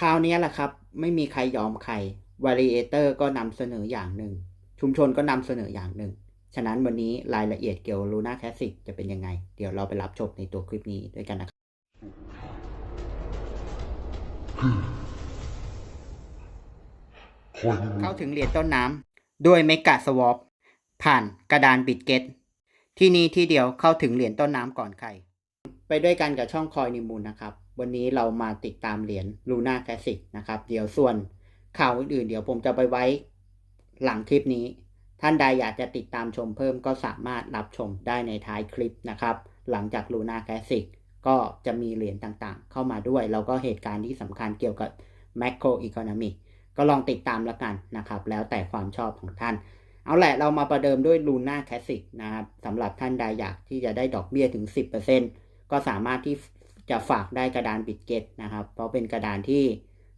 คราวนี้แหละครับ ไม่มีใครยอมใคร Variator ก็นำเสนออย่างหนึ่ง ชุมชนก็นำเสนออย่างหนึ่ง ฉะนั้นวันนี้รายละเอียดเกี่ยวกับ Luna Classic จะเป็นยังไง เดี๋ยวเราไปรับชมในตัวคลิปนี้ด้วยกันนะครับเข้าถึงเหรียญต้นน้ำด้วยเมกะสวอปผ่านกระดานบิตเกตที่นี่ที่เดียวเข้าถึงเหรียญต้นน้ำก่อนใคร ไปด้วยกันกับช่องคอยนิมูลนะครับ วันนี้เรามาติดตามเหรียญลูน่าแคสสิกนะครับ เดี๋ยวส่วนข่าวอื่นๆ เดี๋ยวผมจะไปไว้หลังคลิปนี้ ท่านใดอยากจะติดตามชมเพิ่มก็สามารถรับชมได้ในท้ายคลิปนะครับ หลังจากลูน่าแคสสิกก็จะมีเหรียญต่างๆ เข้ามาด้วย แล้วก็เหตุการณ์ที่สำคัญเกี่ยวกับ macro economy ก็ลองติดตามแล้วกันนะครับ แล้วแต่ความชอบของท่าน เอาแหละเรามาประเดิมด้วย Luna Classic นะครับสำหรับท่านใดอยากที่จะได้ดอกเบี้ยถึง 10%ก็สามารถที่ จะฝากได้กระดานบิตเกตนะครับ เพราะเป็นกระดานที่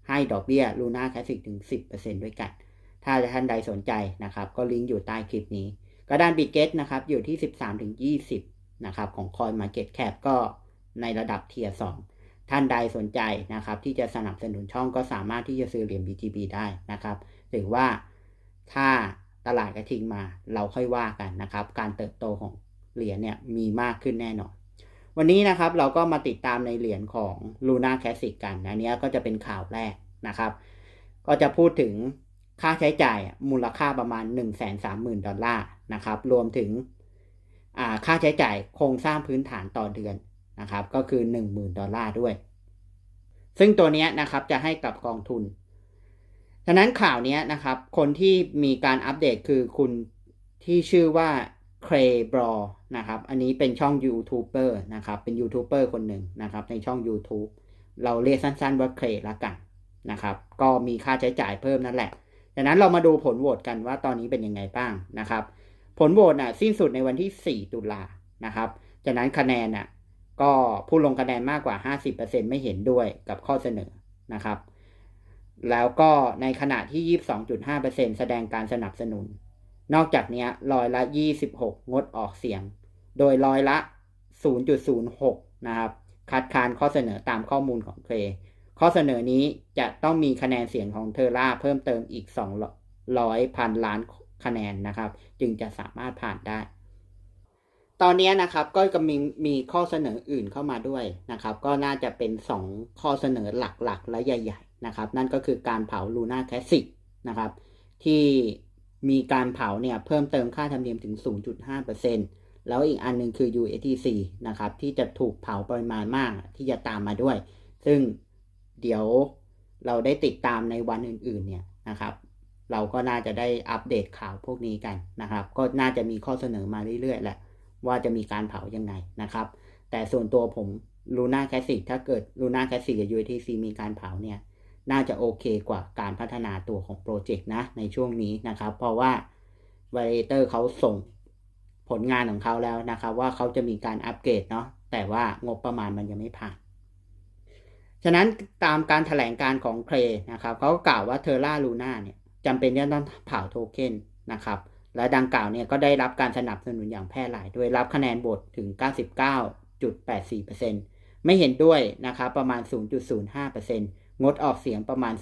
ให้ดอกเบี้ย Luna Classic ถึง 10%ด้วยกัน ถ้าท่านใดสนใจนะครับ ก็ลิงก์อยู่ใต้คลิปนี้ กระดานบิตเกตนะครับ อยู่ที่ 13-20นะครับของ Coin Market Cap ก็ในระดับเทียร์2ท่านใดสนใจนะครับ ที่จะสนับสนุนช่องก็สามารถที่จะซื้อเหรียญ BTB ได้นะครับหรือว่าถ้าตลาดกระทิงมาเราค่อยว่ากันนะครับ การเติบโตของเหรียญเนี่ยมีมากขึ้นแน่นอน วันนี้นะครับเราก็มาติดตามในเหรียญของ Luna Classic กัน อันนี้ก็จะเป็นข่าวแรกนะครับ ก็จะพูดถึงค่าใช้จ่ายมูลค่าประมาณ 1 3 0 0 0 0 ดอลลาร์นะครับ รวมถึงค่าใช้จ่ายโครงสร้างพื้นฐานต่อเดือนนะครับ ก็คือ 10,000 ดอลลาร์ด้วย ซึ่งตัวนี้นะครับจะให้กับกองทุนฉะนั้นข่าวนี้นะครับ คนที่มีการอัปเดตคือคุณที่ชื่อว่า เครบรอนะครับ อันนี้เป็นช่องยูทูบเบอร์นะครับ เป็นยูทูบเบอร์คนหนึ่งนะครับ ในช่อง YouTube เราเรียกสั้นๆว่าเครละกันนะครับ ก็มีค่าใช้จ่ายเพิ่มนั่นแหละดังนั้นเรามาดูผลโหวตกันว่าตอนนี้เป็นยังไงบ้างนะครับ ผลโหวตน่ะสิ้นสุดในวันที่ 4 ตุลานะครับจากนั้นคะแนนน่ะก็ผู้ลงคะแนนมากกว่า 50%ไม่เห็นด้วยกับข้อเสนอนะครับ แล้วก็ในขณะที่ 22.5%แสดงการสนับสนุน นอกจากนี้ร้อยละ 26 งดออกเสียง โดยร้อยละ 0.06 นะครับ คัดค้านข้อเสนอตามข้อมูลของเคลข้อเสนอนี้จะต้องมีคะแนนเสียงของเทอร่าเพิ่มเติมอีก 200พันล้านคะแนนนะครับ จึงจะสามารถผ่านได้ ตอนนี้นะครับก็จะมีมีข้อเสนออื่นเข้ามาด้วยนะครับ ก็น่าจะเป็น 2 ข้อเสนอหลักๆ และใหญ่ ๆ นะครับ นั่นก็คือการเผาลูน่าแคสสิกนะครับ ที่ มีการเผาเนี่ยเพิ่มเติมค่าธรรมเนียมถึง 0.5%แล้วอีกอันนึงคือ USTC นะครับที่จะถูกเผาปริมาณมากที่จะตามมาด้วย ซึ่งเดี๋ยวเราได้ติดตามในวันอื่นๆเนี่ยนะครับเราก็น่าจะได้อัปเดตข่าวพวกนี้กันนะครับ ก็น่าจะมีข้อเสนอมาเรื่อยๆแหละ ว่าจะมีการเผายังไงนะครับ แต่ส่วนตัวผมลูน่าแคสซิกถ้าเกิดลูน่าแคสซิกกับ UTC มีการเผาเนี่ย น่าจะโอเคกว่าการพัฒนาตัวของโปรเจกต์นะในช่วงนี้นะครับ เพราะว่า v a l i d a t o r เขาส่งผลงานของเขาแล้วนะครับว่าเขาจะมีการอัปเกรดเนาะแต่ว่างบประมาณมันยังไม่ผ่าน ฉะนั้นตามการถแถลงการของเครนะครับเขาก็กล่าวว่าเทอร่าลูน่าเนี่ยจำเป็นที่ต้องเผาโทเค็นนะครับและดังกล่าวเนี่ยก็ได้รับการสนับสนุนอย่างแพร่หลาย โดยรับคะแนนโหวตถึง 99.84%ไม่เห็นด้วยนะครับประมาณ 0.05% งดออกเสียงประมาณ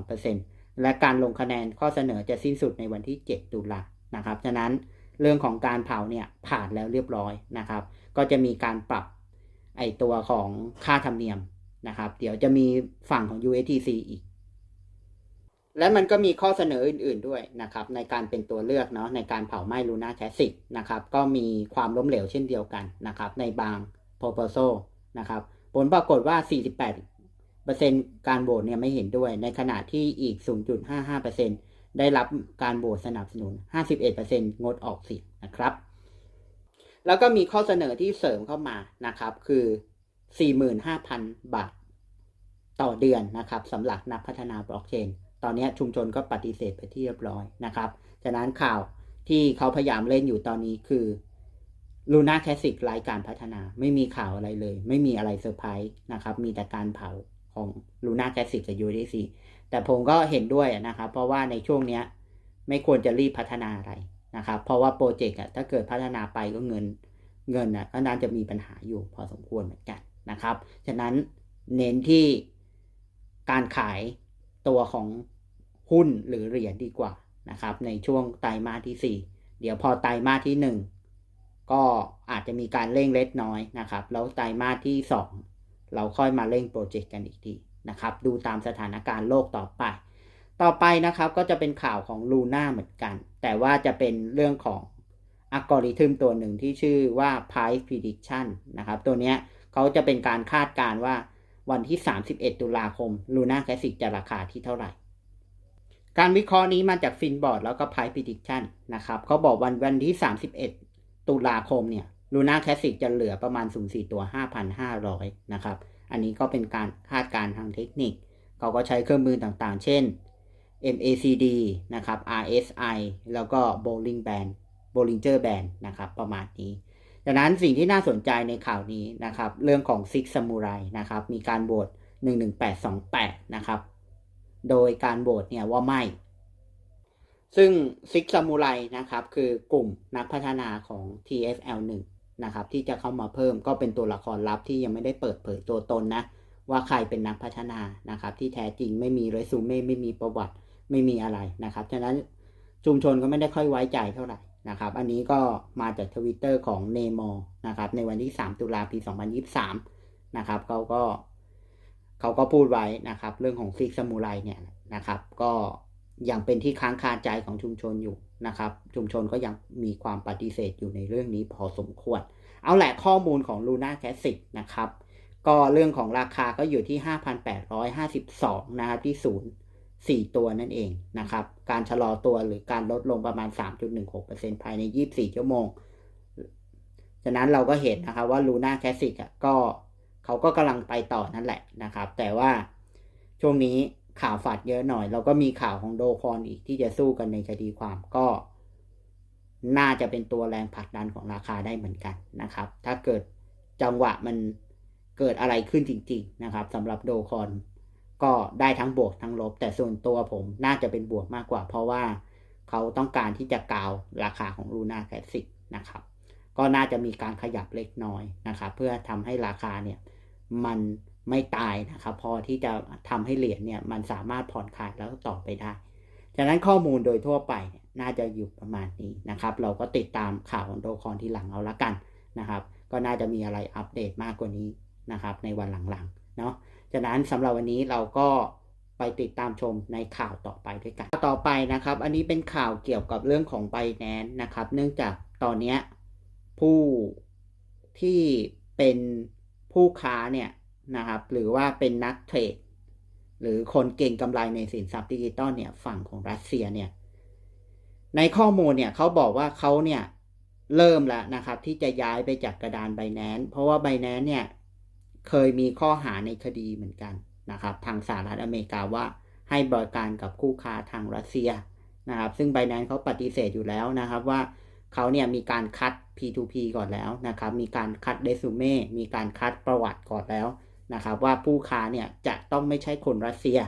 0.12%และการลงคะแนนข้อเสนอจะสิ้นสุดในวันที่ 7 ตุลานะครับฉะนั้นเรื่องของการเผาเนี่ยผ่านแล้วเรียบร้อยนะครับ ก็จะมีการปรับไอตัวของค่าธรรมเนียมนะครับ เดี๋ยวจะมีฝั่งของ USTC อีก และมันก็มีข้อเสนออื่น ๆด้วยนะครับ ในการเป็นตัวเลือกเนาะในการเผาไหม้ลูน่าแคสซิกนะครับ ก็มีความล้มเหลวเช่นเดียวกันนะครับ ในบาง proposal นะครับ ผลปรากฏว่า 48 การโหวตเนี่ยไม่เห็นด้วย ในขณะที่อีก 0.55%ได้รับการโหวตสนับสนุน 51%งดออกเสียงนะครับ แล้วก็มีข้อเสนอที่เสริมเข้ามานะครับ คือ 45,000 บาทต่อเดือนนะครับสำหรับนักพัฒนาบล็อกเชน ตอนนี้ชุมชนก็ปฏิเสธไปที่เรียบร้อยนะครับ ฉะนั้นข่าวที่เขาพยายามเล่นอยู่ตอนนี้คือลูน่าแคสสิกไร้การพัฒนา ไม่มีข่าวอะไรเลย ไม่มีอะไรเซอร์ไพรส์นะครับ มีแต่การเผา ของลูน่าแคสสิกกับยูดีซีแต่ผมก็เห็นด้วยนะครับ เพราะว่าในช่วงนี้ไม่ควรจะรีบพัฒนาอะไรนะครับ เพราะว่าโปรเจกต์อะถ้าเกิดพัฒนาไปก็เงินเงินอะก็น่าจะมีปัญหาอยู่พอสมควรเหมือนกันนะครับ ฉะนั้นเน้นที่การขายตัวของหุ้นหรือเหรียญดีกว่านะครับ ในช่วงไตรมาสที่ 4 เดี๋ยวพอไตรมาสที่ 1 ก็อาจจะมีการเร่งเล็กน้อยนะครับ แล้วไตรมาสที่ 2 เราค่อยมาเร่งโปรเจกต์กันอีกทีนะครับ ดูตามสถานการณ์โลกต่อไป ต่อไปนะครับก็จะเป็นข่าวของลูน่าเหมือนกัน แต่ว่าจะเป็นเรื่องของอัลกอริทึมตัวหนึ่งที่ชื่อว่า price prediction นะครับ ตัวเนี้ยเขาจะเป็นการคาดการณ์ว่าวันที่ 31 ตุลาคม Luna Classic จะราคาที่เท่าไหร่ การวิเคราะห์นี้มาจากฟินบอร์ดแล้วก็ price prediction นะครับเขาบอกวันวันที่ 31 ตุลาคมเนี่ย Luna Classic จะเหลือประมาณ0 4ตัว 5,500 นะครับ อันนี้ก็เป็นการคาดการณ์ทางเทคนิค เขาก็ใช้เครื่องมือต่างๆ เช่น MACD นะครับ RSI แล้วก็ Bollinger Band Bollinger Band นะครับ ประมาณนี้ดังนั้นสิ่งที่น่าสนใจในข่าวนี้นะครับ เรื่องของ Six Samurai นะครับ มีการโหวต11828 นะครับ โดยการโหวตเนี่ยว่าไม่ ซึ่ง Six Samurai นะครับ คือกลุ่มนักพัฒนาของ TFL 1 นะครับ ที่จะเข้ามาเพิ่มก็เป็นตัวละครลับที่ยังไม่ได้เปิดเผยตัวตนนะ ว่าใครเป็นนักพัฒนานะครับ ที่แท้จริงไม่มีเรซูเม่ไม่มีประวัติไม่มีอะไรนะครับฉะนั้นชุมชนก็ไม่ได้ค่อยไว้ใจเท่าไหร่นะครับ อันนี้ก็มาจากทวิตเตอร์ของเนมอนะครับ ในวันที่ 3 ตุลาปี 2023 นะครับเขาก็เขาก็พูดไว้นะครับ เรื่องของฟิกสมูไรเนี่ยนะครับ ก็ยังเป็นที่ค้างคาใจของชุมชนอยู่ นะครับ ชุมชนก็ยังมีความปฏิเสธอยู่ในเรื่องนี้พอสมควร เอาแหละข้อมูลของ Luna Classic นะครับ ก็เรื่องของราคาก็อยู่ที่ 5,852 นะครับ ที่ศูนย์4 ตัวนั่นเองนะครับ การชะลอตัวหรือการลดลงประมาณ 3.16%ภายใน 24 ชั่วโมง ฉะนั้นเราก็เห็นนะครับว่า Luna Classic อะก็เขาก็กำลังไปต่อนั่นแหละนะครับ แต่ว่าช่วงนี้ ข่าวฝัดเยอะหน่อย เราก็มีข่าวของโดคอนอีกที่จะสู้กันในคดีความก็ น่าจะเป็นตัวแรงผลักดันของราคาได้เหมือนกันนะครับ ถ้าเกิดจังหวะมันเกิดอะไรขึ้นจริง ๆ นะครับสำหรับโดคอนก็ได้ทั้งบวกทั้งลบ แต่ส่วนตัวผมน่าจะเป็นบวกมากกว่า เพราะว่าเขาต้องการที่จะกาวราคาของลูน่าแคสิกนะครับ ก็น่าจะมีการขยับเล็กน้อยนะครับ เพื่อทำให้ราคาเนี่ยมัน ไม่ตายนะครับพอที่จะทำให้เหรียญเนี่ยมันสามารถผ่อนคลายแล้วต่อไปได้ฉะนั้นข้อมูลโดยทั่วไปน่าจะอยู่ประมาณนี้นะครับ เราก็ติดตามข่าวของโดคอนที่หลังเอาละกันนะครับ ก็น่าจะมีอะไรอัปเดตมากกว่านี้นะครับ ในวันหลังๆเนาะฉะนั้นสำหรับวันนี้เราก็ไปติดตามชมในข่าวต่อไปด้วยกัน ต่อไปนะครับ อันนี้เป็นข่าวเกี่ยวกับเรื่องของไบแนนนะครับ เนื่องจากตอนนี้ผู้ที่เป็นผู้ค้าเนี่ย นะครับ หรือว่าเป็นนักเทรดหรือคนเก่งกำไรในสินทรัพย์ดิจิตอลเนี่ยฝั่งของรัสเซียเนี่ยในข้อมูลเนี่ยเขาบอกว่าเขาเนี่ยเริ่มแล้วนะครับ ที่จะย้ายไปจากกระดานไบแนนเพราะว่าไบแนนเนี่ยเคยมีข้อหาในคดีเหมือนกันนะครับ ทางสหรัฐอเมริกาว่าให้บริการกับคู่ค้าทางรัสเซียนะครับ ซึ่งไบแนนเขาปฏิเสธอยู่แล้วนะครับว่าเขาเนี่ยมีการคัด P2P ก่อนแล้วนะครับ มีการคัดเรซูเม่มีการคัดประวัติก่อนแล้ว นะครับว่าผู้ค้าเนี่ยจะต้องไม่ใช่คนรัสเซีย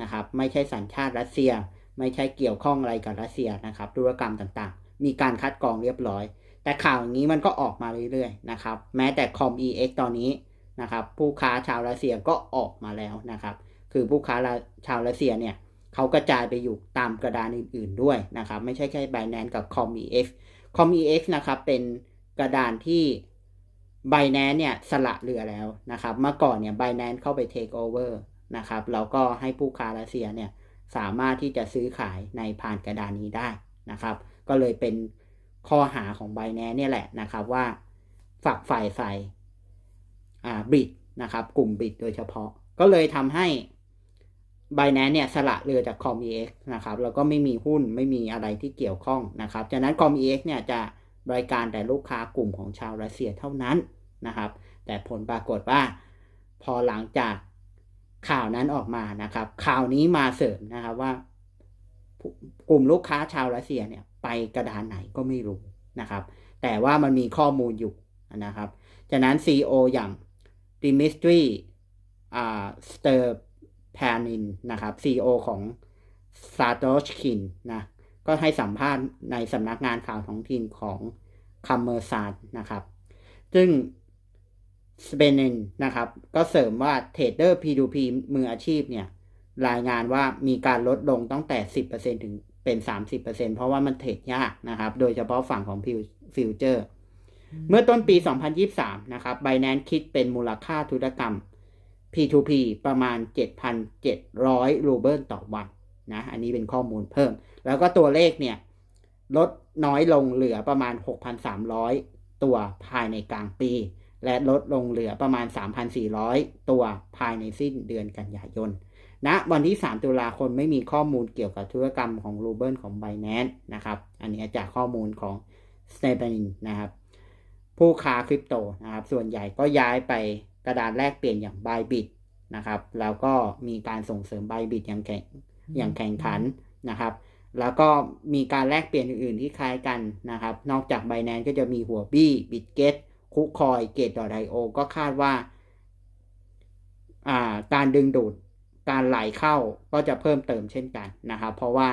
นะครับไม่ใช่สัญชาติรัสเซีย ไม่ใช่เกี่ยวข้องอะไรกับรัสเซียนะครับธุรกรรมต่างๆ มีการคัดกรองเรียบร้อย แต่ข่าวอย่างนี้มันก็ออกมาเรื่อยๆนะครับแม้แต่ ComEX ตอนนี้นะครับผู้ค้าชาวรัสเซียก็ออกมาแล้วนะครับคือผู้ค้าชาวรัสเซียเนี่ยเขากระจายไปอยู่ตามกระดานอื่นๆด้วยนะครับไม่ใช่แค่ Binance กับ ComEX ComEX นะครับเป็นกระดานที่ Binance เนี่ยสละเรือแล้วนะครับเมื่อก่อนเนี่ย Binance เข้าไป take over นะครับแล้วก็ให้ผู้ค้ารัสเซียเนี่ยสามารถที่จะซื้อขายในผ่านกระดานนี้ได้นะครับก็เลยเป็นข้อหาของ Binance เนี่ยแหละนะครับว่าฝักฝ่ายใส่าบิดนะครับกลุ่มบิดโดยเฉพาะ ก็เลยทำให้ b i n a n c e เนี่ยสละเรือจาก ComEX นะครับแล้วก็ไม่มีหุ้นไม่มีอะไรที่เกี่ยวข้องนะครับจากนั้น ComEX เนี่ยจะบริการแต่ลูกค้ากลุ่มของชาวรัสเซียเท่านั้น นะครับ แต่ผลปรากฏว่า พอหลังจากข่าวนั้นออกมานะครับ ข่าวนี้มาเสริมนะครับว่ากลุ่มลูกค้าชาวรัสเซียเนี่ยไปกระดานไหนก็ไม่รู้นะครับ แต่ว่ามันมีข้อมูลอยู่นะครับ จากนั้น CEO อย่างดิมิสตรีอ่าสเตอร์แพนินนะครับ CEO ของซาโตชคินนะก็ให้สัมภาษณ์ในสำนักงานข่าวท้องถิ่นของคัมเมอร์ซาดนะครับ ซึ่ง สเปนนะครับ ก็เสริมว่าเทรดเดอร์ P2P มืออาชีพเนี่ยรายงานว่ามีการลดลงตั้งแต่ 10%ถึงเป็น 30%เพราะว่ามันเทรดยากนะครับ โดยเฉพาะฝั่งของฟิวเจอร์ เมื่อต้นปี 2023 นะครับ Binance คิดเป็นมูลค่าธุรกรรม P2P ประมาณ 7,700 รูเบิลต่อวันนะ อันนี้เป็นข้อมูลเพิ่ม แล้วก็ตัวเลขเนี่ย ลดน้อยลงเหลือประมาณ 6,300 ตัวภายในกลางปี และลดลงเหลือประมาณ 3,400 ตัวภายในสิ้นเดือนกันยายนณนะวันที่ 3 ตุลาคมไม่มีข้อมูลเกี่ยวกับธุรกรรมของรูเบิลของ Binance นะครับ อันนี้จากข้อมูลของ s t e p a n นะครับ ผู้ค้าคริปโตนะครับ ส่วนใหญ่ก็ย้ายไปกระดานแลกเปลี่ยนอย่าง Bybit นะครับ แล้วก็มีการส่งเสริม Bybit อย่างแข่งอย่างแข่งขันนะครับ แล้วก็มีการแลกเปลี่ยนอื่น ๆ ที่คล้ายกันนะครับ นอกจาก Binance ก็จะมีหัวบี้ Bitget คุคอยเกต .io ก็คาดว่าการดึงดูดการไหลเข้าก็จะเพิ่มเติมเช่นกันนะครับ เพราะว่า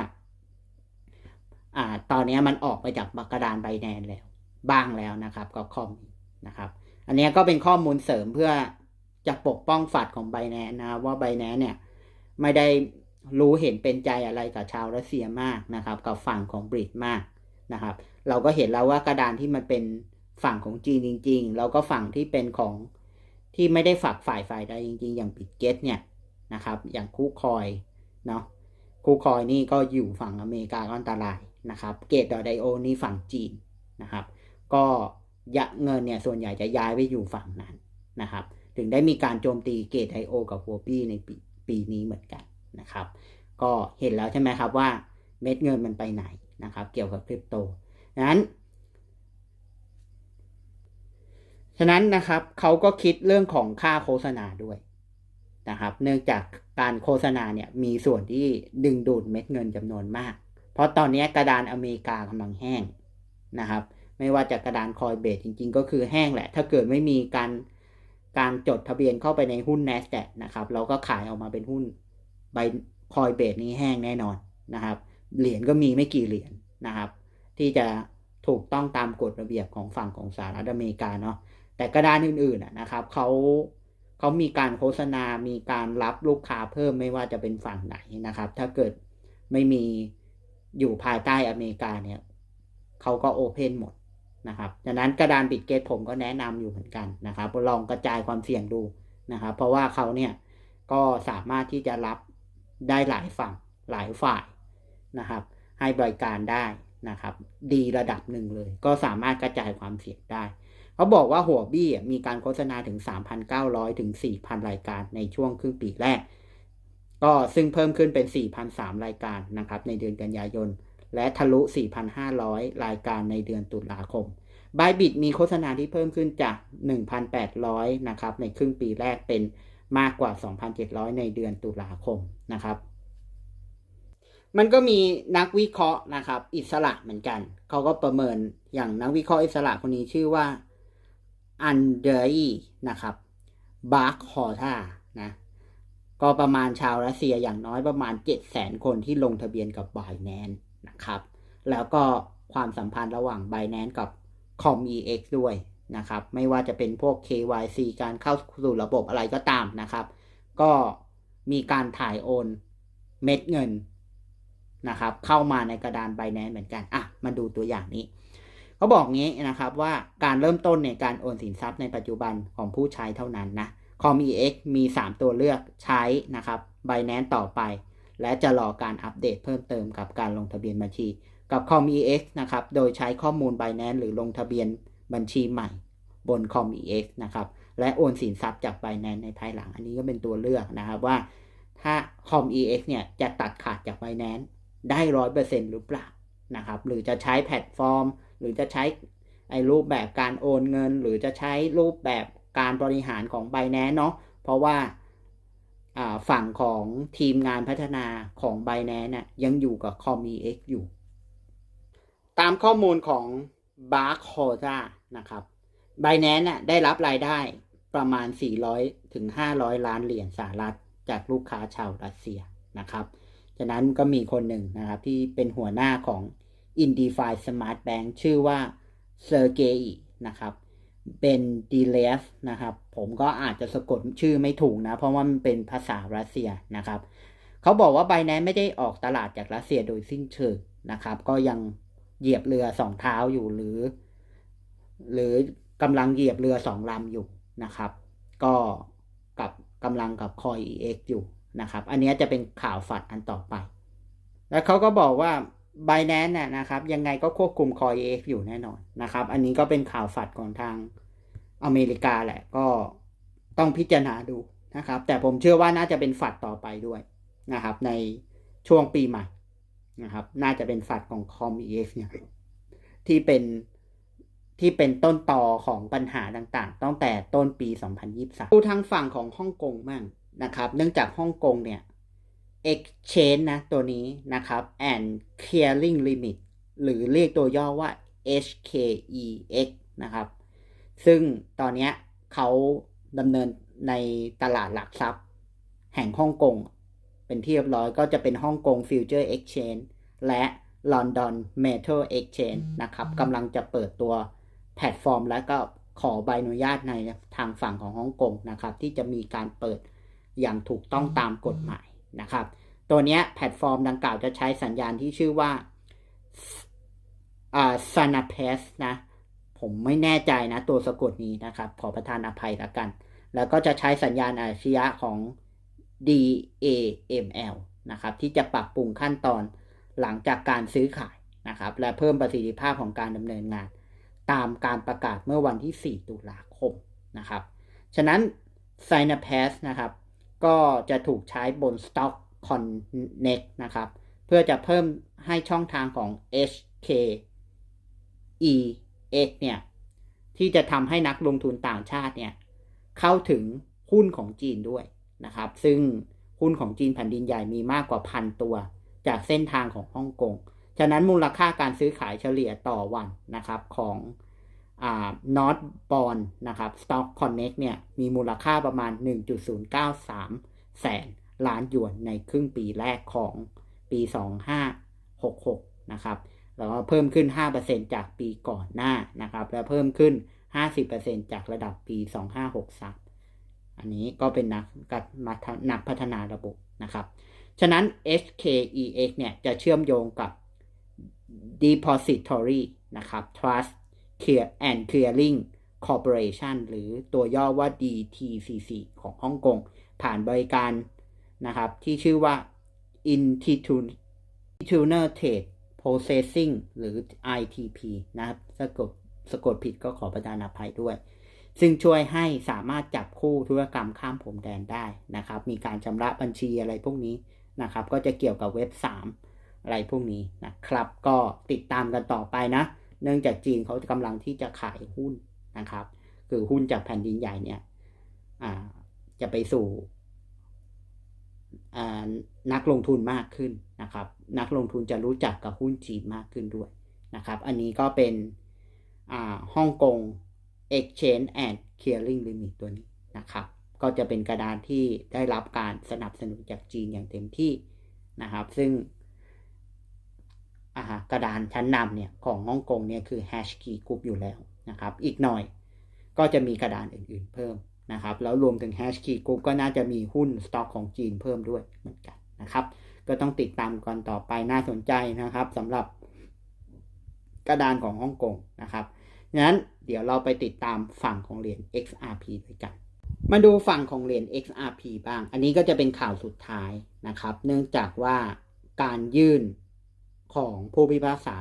อ่าตอนนี้มันออกไปจากกระดานไบแนนแล้วบ้างแล้วนะครับก็คอมนะครับ อันนี้ก็เป็นข้อมูลเสริมเพื่อจะปกป้องฝัดของไบแนนนะว่าไบแนนเนี่ยไม่ได้รู้เห็นเป็นใจอะไรกับชาวรัสเซียมากนะครับ กับฝั่งของบริตมากนะครับ เราก็เห็นแล้วว่ากระดานที่มันเป็น ฝั่งของจีนจริง ๆ แล้วก็ฝั่งที่เป็นของที่ไม่ได้ฝักฝ่ายฝ่ายใดจริง ๆ อย่างบิตเกตเนี่ยนะครับ อย่างคู่คอยเนาะคู่คอยนี่ก็อยู่ฝั่งอเมริกาก็อันตรายนะครับ เกตดอไดโอนี่ฝั่งจีนนะครับ ก็ยะเงินเนี่ยส่วนใหญ่จะย้ายไปอยู่ฝั่งนั้นนะครับ ถึงได้มีการโจมตีเกตไดโอกับหัวปี้ในปีปีนี้เหมือนกันนะครับ ก็เห็นแล้วใช่ไหมครับว่าเม็ดเงินมันไปไหนนะครับ เกี่ยวกับคริปโตนั้น ฉะนั้นนะครับเขาก็คิดเรื่องของค่าโฆษณาด้วยนะครับ เนื่องจากการโฆษณาเนี่ยมีส่วนที่ดึงดูดเม็ดเงินจำนวนมาก เพราะตอนนี้กระดานอเมริกากำลังแห้งนะครับ ไม่ว่าจะกระดานคอยเบสจริง ๆ ก็คือแห้งแหละ ถ้าเกิดไม่มีการการจดทะเบียนเข้าไปในหุ้น n a s d a q นะครับเราก็ขายออกมาเป็นหุ้นใบคอยเบสนี้แห้งแน่นอนนะครับ เหรียญก็มีไม่กี่เหรียญนะครับ ที่จะถูกต้องตามกฎระเบียบของฝั่งของสหรัฐอเมริกาเนาะ แต่กระดานอื่นๆนะครับเขาเขามีการโฆษณา มีการรับลูกค้าเพิ่มไม่ว่าจะเป็นฝั่งไหนนะครับ ถ้าเกิดไม่มีอยู่ภายใต้อเมริกาเนี่ยเขาก็โอเพนหมดนะครับดังนั้นกระดานบิตเกตผมก็แนะนำอยู่เหมือนกันนะครับ ลองกระจายความเสี่ยงดูนะครับ เพราะว่าเขาเนี่ยก็สามารถที่จะรับได้หลายฝั่งหลายฝ่ายนะครับ ให้บริการได้นะครับ ดีระดับหนึ่งเลย ก็สามารถกระจายความเสี่ยงได้ เขาบอกว่าหัวบี้มีการโฆษณาถึง 3,900 ถึง 4,000 รายการในช่วงครึ่งปีแรก ก็ซึ่งเพิ่มขึ้นเป็น 4,003 รายการนะครับ ในเดือนกันยายน และทะลุ 4,500 รายการในเดือนตุลาคมบายบิดมีโฆษณาที่เพิ่มขึ้นจาก 1,800 นะครับ ในครึ่งปีแรกเป็นมากกว่า 2,700 ในเดือนตุลาคมนะครับ มันก็มีนักวิเคราะห์นะครับ อิสระเหมือนกัน เขาก็ประเมินอย่างนักวิเคราะห์อิสระคนนี้ชื่อว่า อันเดรย์นะครับบาร์คฮอท่านะก็ประมาณชาวรัสเซียอย่างน้อยประมาณ700,000 คนที่ลงทะเบียนกับ b i n a n c e นะครับ แล้วก็ความสัมพันธ์ระหว่าง b i n a n c e กับ ComEX ด้วยนะครับ ไม่ว่าจะเป็นพวก KYC การเข้าสู่ระบบอะไรก็ตามนะครับ ก็มีการถ่ายโอนเม็ดเงินนะครับ เข้ามาในกระดาน b i n a n c e เหมือนกัน อะ มาดูตัวอย่างนี้ เขาบอกงี้นะครับว่าการเริ่มต้นในการโอนสินทรัพย์ในปัจจุบันของผู้ใช้เท่านั้นนะ ComEX มี 3 ตัวเลือกใช้นะครับ Binance ต่อไป และจะรอการอัปเดตเพิ่มเติมกับการลงทะเบียนบัญชี กับ ComEX นะครับ โดยใช้ข้อมูล Binance หรือลงทะเบียนบัญชีใหม่บน ComEX นะครับ และโอนสินทรัพย์จาก Binance ในภายหลัง อันนี้ก็เป็นตัวเลือกนะครับว่า ถ้า ComEX เนี่ยจะตัดขาดจาก Binance ได้ร้อยเปอร์เซ็นต์หรือเปล่านะครับ หรือจะใช้แพลตฟอร์ม หรือจะใช้ไอ้รูปแบบการโอนเงิน หรือจะใช้รูปแบบการบริหารของ b i n a n c e เนาะเพราะว่าฝั่งของทีมงานพัฒนาของ b i n a n c e น่ะยังอยู่กับ ComEX อยู่ ตามข้อมูลของ b a r c o d a นะครับ b i n a n c e น่ะได้รับรายได้ประมาณ 400 ถึง 500 ล้านเหรียญสหรัฐ จากลูกค้าชาวรัสเซียนะครับ ฉะนั้นก็มีคนหนึ่งนะครับที่เป็นหัวหน้าของ i n d e f i Smart Bank ชื่อว่าเซอร์เกย์นะครับเบนดีเลสนะครับ ผมก็อาจจะสะกดชื่อไม่ถูกนะ เพราะว่ามันเป็นภาษารัสเซียนะครับ เขาบอกว่าไบแนนไม่ได้ออกตลาดจากรัสเซียโดยสิ้นเชิงนะครับ ก็ยังเหยียบเรือสองเท้าอยู่หรือ หรือกำลังเหยียบเรือสองลำอยู่นะครับ ก็กับกำลังกับคอย EX อยู่นะครับ อันนี้จะเป็นข่าวฝัดอันต่อไป แล้วเขาก็บอกว่า b i n a n c e น่ะนะครับยังไงก็ควบคุมคอย EX อยู่แน่นอนนะครับ อันนี้ก็เป็นข่าวฝัดของทางอเมริกาแหละก็ต้องพิจารณาดูนะครับ แต่ผมเชื่อว่าน่าจะเป็นฝัดต่อไปด้วยนะครับ ในช่วงปีใหม่นะครับ น่าจะเป็นฝัดของคอม EX เนี่ยที่เป็นที่เป็นต้นต่อของปัญหาต่างๆ ตั้งแต่ต้นปี 2023ดูทางฝั่งของฮ่องกงมั่งนะครับ เนื่องจากฮ่องกงเนี่ย exchange นะตัวนี้นะครับ and clearing limit หรือเรียกตัวย่อว่า HKEX นะครับ ซึ่งตอนนี้เขาดำเนินในตลาดหลักทรัพย์ แห่งฮ่องกง เป็นที่เรียบร้อยก็จะเป็นฮ่องกง Future Exchange และ London Metal Exchange นะครับกำลังจะเปิดตัวแพลตฟอร์ม และก็ขอใบอนุญาตในทางฝั่งของฮ่องกงนะครับ ที่จะมีการเปิดอย่างถูกต้องตามกฎหมาย นะครับ ตัวนี้แพลตฟอร์มดังกล่าวจะใช้สัญญาณที่ชื่อว่าอ่า s a n a p e s นะ ผมไม่แน่ใจนะตัวสะกดนี้นะครับ ขอประทานอภัยละกัน แล้วก็จะใช้สัญญาณอาชญะของ DAML นะครับ ที่จะปรับปรุงขั้นตอนหลังจากการซื้อขายนะครับ และเพิ่มประสิทธิภาพของการดำเนินงาน ตามการประกาศเมื่อวันที่ 4 ตุลาคมนะครับ ฉะนั้น s y n a p a s นะครับ ก็จะถูกใช้บน Stock Connect นะครับ เพื่อจะเพิ่มให้ช่องทางของ HKEX เนี่ย ที่จะทำให้นักลงทุนต่างชาติเนี่ย เข้าถึงหุ้นของจีนด้วยนะครับ ซึ่งหุ้นของจีนแผ่นดินใหญ่มีมากกว่าพันตัว จากเส้นทางของฮ่องกง ฉะนั้นมูลค่าการซื้อขายเฉลี่ยต่อวันนะครับของ อ่า North Bond นะครับ Stock Connect เนี่ยมีมูลค่าประมาณ 1.093 แสนล้านหยวนในครึ่งปีแรกของปี 2566 นะครับ แล้วก็เพิ่มขึ้น 5%จากปีก่อนหน้านะครับ และเพิ่มขึ้น 50%จากระดับปี 2563 อันนี้ก็เป็นนักนักพัฒนาระบบนะครับ ฉะนั้น HKEX เนี่ยจะเชื่อมโยงกับ Depository นะครับ Trust Clear and Clearing Corporation หรือตัวย่อว่า DTCC ของฮ่องกง ผ่านบริการนะครับ ที่ชื่อว่า Institutional Trade Processing หรือ ITP นะครับสะกดสะกดผิดก็ขอประทานอภัยด้วย ซึ่งช่วยให้สามารถจับคู่ธุรกรรมข้ามพรมแดนได้นะครับ มีการชำระบัญชีอะไรพวกนี้นะครับ ก็จะเกี่ยวกับเว็บ 3 อะไรพวกนี้นะครับ ก็ติดตามกันต่อไปนะ เนื่องจากจีนเขากำลังที่จะขายหุ้นนะครับ คือหุ้นจากแผ่นดินใหญ่เนี่ยจะไปสู่นักลงทุนมากขึ้นนะครับ นักลงทุนจะรู้จักกับหุ้นจีนมากขึ้นด้วยนะครับ อันนี้ก็เป็นฮ่องกง Exchange and Clearing Limit ตัวนี้นะครับ ก็จะเป็นกระดานที่ได้รับการสนับสนุนจากจีนอย่างเต็มที่นะครับ ซึ่ง กระดานชั้นนำเนี่ยของฮ่องกงเนี่ยคือ Hash Key Group อยู่แล้วนะครับ อีกหน่อยก็จะมีกระดานอื่นๆเพิ่มนะครับ แล้วรวมถึง Hash Key Group ก็น่าจะมีหุ้นสต็อกของจีนเพิ่มด้วยเหมือนกันนะครับ ก็ต้องติดตามกันต่อไปน่าสนใจนะครับสำหรับกระดานของฮ่องกงนะครับงั้นเดี๋ยวเราไปติดตามฝั่งของเหรียญ XRP ด้วยกัน มาดูฝั่งของเหรียญ XRP บ้าง อันนี้ก็จะเป็นข่าวสุดท้ายนะครับ เนื่องจากว่าการยื่น ของผู้พิพากษา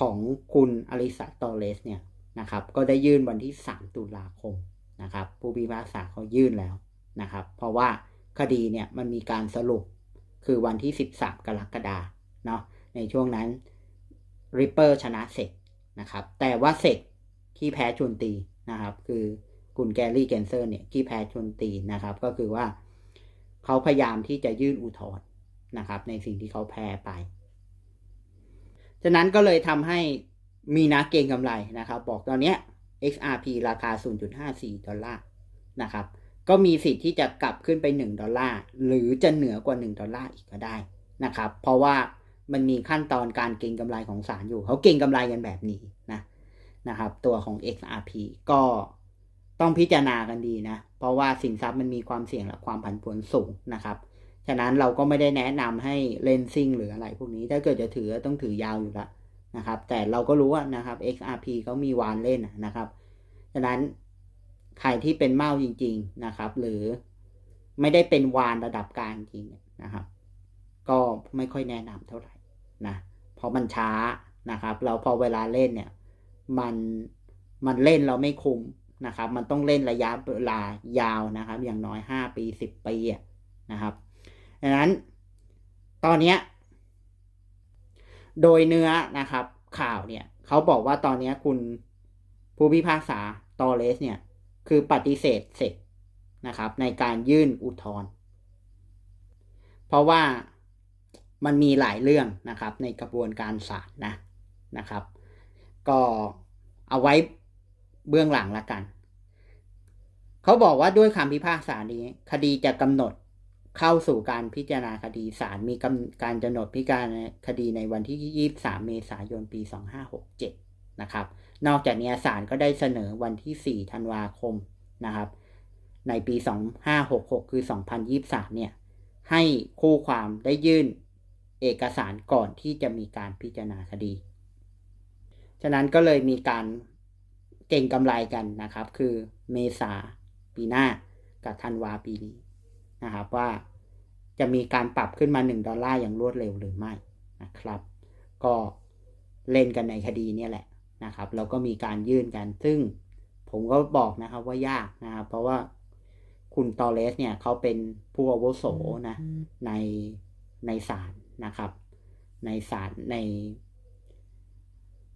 ของคุณอลิซาตอเลสเนี่ยนะครับ ก็ได้ยื่นวันที่ 3 ตุลาคมนะครับ ผู้พิพากษาเขายื่นแล้วนะครับ เพราะว่าคดีเนี่ยมันมีการสรุปคือวันที่ 13 กรกฎาเนาะในช่วงนั้นริปเปอร์ชนะเสร็จนะครับ แต่ว่าเสร็จที่แพ้ชนตีนะครับ คือคุณแกรี่เกนเซอร์เนี่ยที่แพ้ชนตีนะครับ ก็คือว่าเขาพยายามที่จะยื่นอุทธรณ์นะครับ ในสิ่งที่เขาแพ้ไป ฉะนั้นก็เลยทำให้มีนักเก็งกำไรนะครับ บอกตอนนี้ XRP ราคา 0.54 ดอลลาร์นะครับ ก็มีสิทธิ์ที่จะกลับขึ้นไป 1 ดอลลาร์ หรือจะเหนือกว่า 1 ดอลลาร์อีกก็ได้นะครับ เพราะว่ามันมีขั้นตอนการเก็งกำไรของศาลอยู่ เขาเก็งกำไรกันแบบนี้นะนะครับ ตัวของ XRP ก็ต้องพิจารณากันดีนะ เพราะว่าสินทรัพย์มันมีความเสี่ยงและความผันผวนสูงนะครับ ฉะนั้นเราก็ไม่ได้แนะนำให้เลนซิ่งหรืออะไรพวกนี้ ถ้าเกิดจะถือต้องถือยาวอยู่แล้วนะครับ แต่เราก็รู้ว่านะครับ XRP เขามีวานเล่นนะครับ ฉะนั้นใครที่เป็นเมาจริง ๆนะครับ หรือไม่ได้เป็นวานระดับกลางจริงๆนะครับ ก็ไม่ค่อยแนะนำเท่าไหร่นะเพราะมันช้านะครับ เราพอเวลาเล่นเนี่ย มันมันเล่นเราไม่คุมนะครับ มันต้องเล่นระยะเวลายาวนะครับ อย่างน้อยห้าปีสิบปีนะครับ ดังนั้น ตอนนี้โดยเนื้อนะครับ ข่าวเนี่ยเขาบอกว่าตอนนี้คุณผู้พิพากษาตอเลสเนี่ย คือปฏิเสธเสร็จนะครับ ในการยื่นอุทธรณ์เพราะว่ามันมีหลายเรื่องนะครับ ในกระบวนการศาลนะนะครับ ก็เอาไว้เบื้องหลังละกัน เขาบอกว่าด้วยคำพิพากษานี้ คดีจะกำหนด เข้าสู่การพิจารณาคดีศาลมีกการกำหนดพิจารณาคดีในวันที่ 23 เมษายน ปี 2567 นะครับ นอกจากนี้ศาลก็ได้เสนอวันที่ 4 ธันวาคมนะครับ ในปี 2566 คือ 2023 เนี่ย ให้คู่ความได้ยื่นเอกสารก่อนที่จะมีการพิจารณาคดี ฉะนั้นก็เลยมีการเก่งกำไรกันนะครับ คือเมษาปีหน้ากับธันวาปีนี้ นะครับว่าจะมีการปรับขึ้นมา 1 ดอลลาร์อย่างรวดเร็วหรือไม่นะครับ ก็เล่นกันในคดีเนี่ยแหละนะครับแล้วก็มีการยื่นกัน ซึ่งผมก็บอกนะครับว่ายากนะครับ เพราะว่าคุณตอเลสเนี่ยเขาเป็นผู้อาวุโสนะในในศาลนะครับ ในศาลใน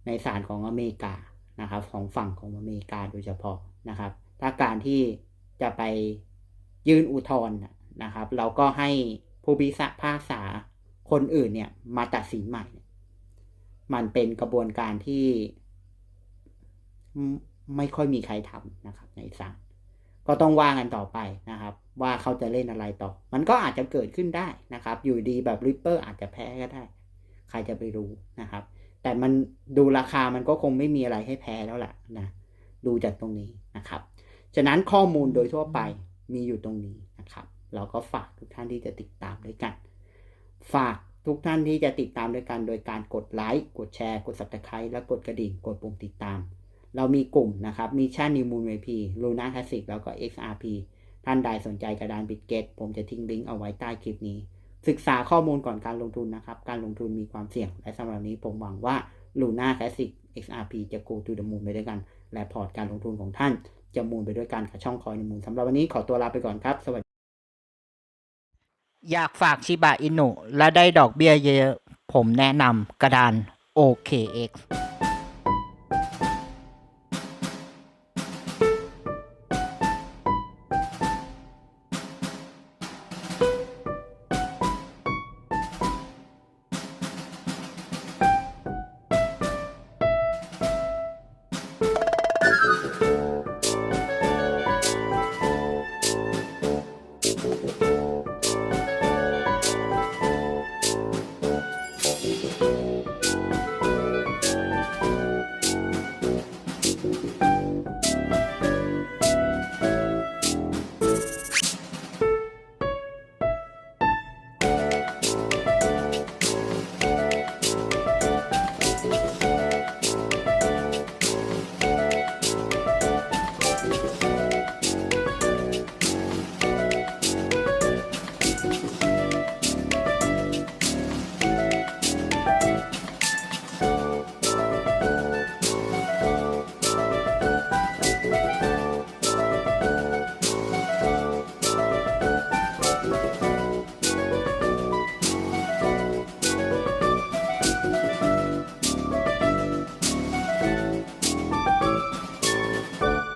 ในศาลของอเมริกานะครับ ของฝั่งของอเมริกาโดยเฉพาะนะครับ ถ้าการที่จะไปยื่นอุทธรณ์ นะครับเราก็ให้ผู้พิพากษาคนอื่นเนี่ยมาตัดสินใหม่ มันเป็นกระบวนการที่ไม่ค่อยมีใครทำนะครับ ในศาลก็ต้องว่ากันต่อไปนะครับ ว่าเขาจะเล่นอะไรต่อ มันก็อาจจะเกิดขึ้นได้นะครับ อยู่ดีแบบริปเปอร์อาจจะแพ้ก็ได้ ใครจะไปรู้นะครับ แต่มันดูราคามันก็คงไม่มีอะไรให้แพ้แล้วแหละนะดูจากตรงนี้นะครับ ฉะนั้นข้อมูลโดยทั่วไปมีอยู่ตรงนี้นะครับ เราก็ฝากทุกท่านที่จะติดตามด้วยกัน ฝากทุกท่านที่จะติดตามด้วยกันโดยการกดไลค์ กดแชร์ กด subscribe และกดกระดิ่ง กดปุ่มติดตาม เรามีกลุ่มนะครับมีชาตินิมูลเวพีลูน่าคลาสสิกแล้วก็ XRP ท่านใดสนใจกระดานบิตเกตผมจะทิ้งลิงก์เอาไว้ใต้คลิปนี้ ศึกษาข้อมูลก่อนการลงทุนนะครับ การลงทุนมีความเสี่ยง และสำหรับนี้ผมหวังว่า Luna Classic XRP จะ go to the moon ไปด้วยกัน และพอร์ตการลงทุนของท่านจะมูลไปด้วยกันกับช่องคอยในมูลสำหรับวันนี้ขอตัวลาไปก่อนครับสวัสดี อยากฝากชิบะอินุและได้ดอกเบี้ยเยอะ ผมแนะนำกระดาน OKX